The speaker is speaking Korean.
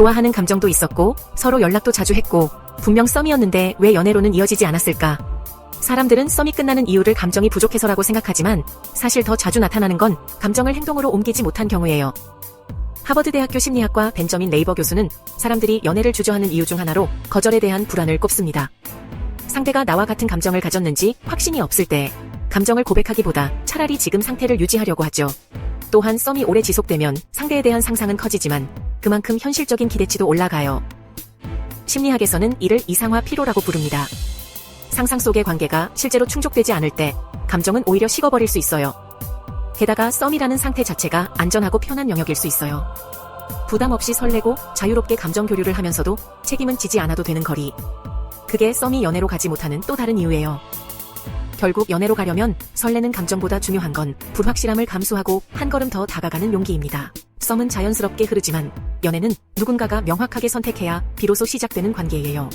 좋아하는 감정도 있었고 서로 연락도 자주 했고 분명 썸이었는데 왜 연애로는 이어지지 않았을까? 사람들은 썸이 끝나는 이유를 감정이 부족해서라고 생각하지만 사실 더 자주 나타나는 건 감정을 행동으로 옮기지 못한 경우예요. 하버드 대학교 심리학과 벤저민 레이버 교수는 사람들이 연애를 주저하는 이유 중 하나로 거절에 대한 불안을 꼽습니다. 상대가 나와 같은 감정을 가졌는지 확신이 없을 때 감정을 고백하기보다 차라리 지금 상태를 유지하려고 하죠. 또한 썸이 오래 지속되면 상대에 대한 상상은 커지지만 그만큼 현실적인 기대치도 올라가요. 심리학에서는 이를 이상화 피로라고 부릅니다. 상상 속의 관계가 실제로 충족되지 않을 때 감정은 오히려 식어버릴 수 있어요. 게다가 썸이라는 상태 자체가 안전하고 편한 영역일 수 있어요. 부담 없이 설레고 자유롭게 감정 교류를 하면서도 책임은 지지 않아도 되는 거리. 그게 썸이 연애로 가지 못하는 또 다른 이유예요. 결국 연애로 가려면 설레는 감정보다 중요한 건 불확실함을 감수하고 한 걸음 더 다가가는 용기입니다. 썸은 자연스럽게 흐르지만 연애는 누군가가 명확하게 선택해야 비로소 시작되는 관계예요.